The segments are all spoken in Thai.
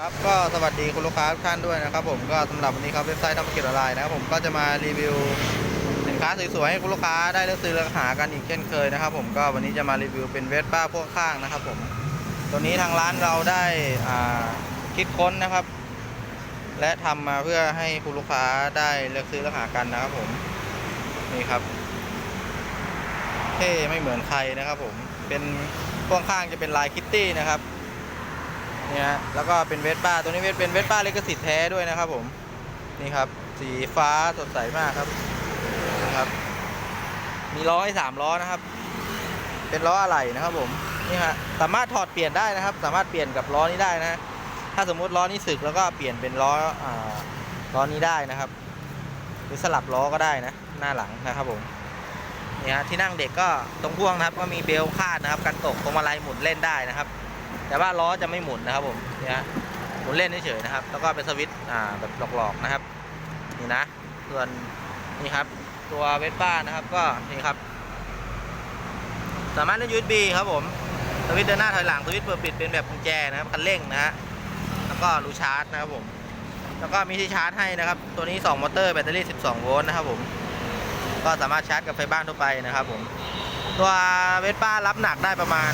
ครับก็สวัสดีคุณลูกค้าทุกท่านด้วยนะครับผมก็สำหรับวันนี้ครับเว็บไซต์ทำกิจออนไลน์นะครับผมก็จะมารีวิวสินค้าสวยๆให้คุณลูกค้าได้เลือกซื้อเลือกหากันอีกเช่นเคยนะครับผมก็วันนี้จะมารีวิวเป็นเวสป้าพ่วงข้างนะครับผมตัวนี้ทางร้านเราได้คิดค้นนะครับ และทำมาเพื่อให้คุณลูกค้าได้เลือกซื้อเลือกหากันนะครับผมนี่ครับเท่ไม่เหมือนใครนะครับผมเป็นพ่วงข้างจะเป็นลายคิตตี้นะครับ เนี่ยฮะแล้วก็เป็นเวสป้าตัวนี้เวทเป็นเวสป้าลิขสิทธิ์แท้ด้วยนะครับผมนี่ครับสีฟ้าสดใสมากครับนะครับ มีล้อให้สามล้อนะครับ เป็นล้ออะไหล่นะครับผมนี่ฮะสามารถถอดเปลี่ยนได้นะครับ สามารถเปลี่ยนกับล้อนี้ได้นะ ถ้าสมมุติล้อนี้สึกแล้วก็เปลี่ยนเป็นล้ออ่าล้อนี้ได้นะครับ หรือสลับล้อก็ได้นะ หน้าหลังนะครับผมนี่ฮะที่นั่งเด็กก็ตรงพ่วงนะครับ ก็มีเบลคาดนะครับกันตกพวงมาลัยหมุนเล่นได้นะครับ แต่ว่าล้อจะไม่หมุนนะครับผมเนี่ยฮะหมุนเล่นเฉยๆนะครับ แล้วก็เป็นสวิตช์อ่าแบบหลอกๆนะครับ นี่นะส่วนนี่ครับ ตัวเวสป้านะครับก็นี่ครับ สามารถเล่น USB ครับผมสวิตช์เดินหน้าถอยหลังสวิตช์เปิดปิดเป็นแบบกุญแจนะครับคันเร่งนะฮะแล้วก็รูชาร์จนะครับผมแล้วก็มีที่ชาร์จให้นะครับ ตัวนี้ 2 มอเตอร์แบตเตอรี่ 12 โวลต์นะครับผม ก็สามารถชาร์จกับไฟบ้านทั่วไปนะครับผม ตัวเวสป้ารับหนักได้ประมาณ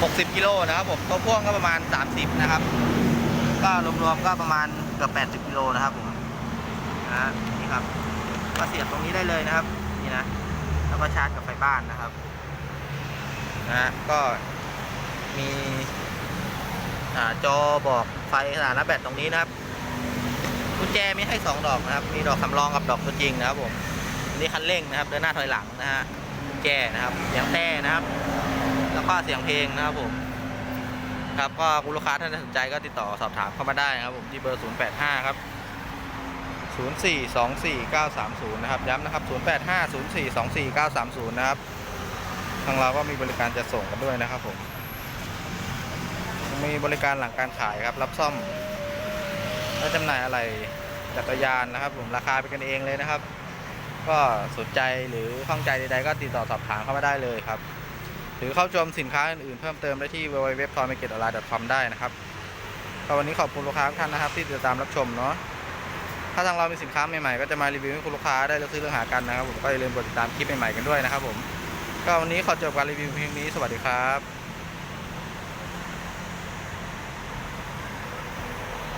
60กิโลนะครับผมตัวพ่วงก็ประมาณ 30 นะครับ ก็รวมๆก็ประมาณเกือบ80กิโลนะครับผมนะนี่ครับก็เสียบตรงนี้ได้เลยนะครับ นี่นะแล้วก็ชาร์จกับไฟบ้านนะครับนะก็มีอจอบอกไฟขนานับแบตตรงนี้นะครับกุญแจมีให้ 2 ดอกนะครับ มีดอกสำรองกับดอกตัวจริงนะครับผมนี่คันเร่งนะครับเดินหน้าถอยหลังนะฮะกุญแจนะครับเสียงแต้นะครับ แล้วก็เสียงเพลงนะครับผม ครับก็คุณลูกค้าท่านใดสนใจก็ติดต่อสอบถามเข้ามาได้นะครับผมที่เบอร์ 085 ครับ 0424930 นะครับ ย้ำนะครับ 085042490นะครับ ทางเราก็มีบริการจะส่งกันด้วยนะครับผมมีบริการหลังการขายครับ รับซ่อมและจำหน่ายอะไรจักรยานนะครับ ผมราคาเป็นกันเองเลยนะครับ ก็สนใจหรือข้องใจใดๆก็ติดต่อสอบถามเข้ามาได้เลยครับ หรือเข้าชมสินค้าอื่นๆเพิ่มเติมได้ที่ www.toymarketonline.com ได้นะครับก็วันนี้ขอบคุณลูกค้าทุกท่านนะครับ ที่ติดตามรับชมเนาะถ้าทางเรามีสินค้าใหม่ๆก็จะมารีวิวให้คุณลูกค้าได้เลือกซื้อเลือกหากันนะครับผมก็อย่าลืมกดติดตามคลิปใหม่ๆกันด้วยนะครับผมก็วันนี้ขอจบการรีวิวเพียงนี้สวัสดีครับ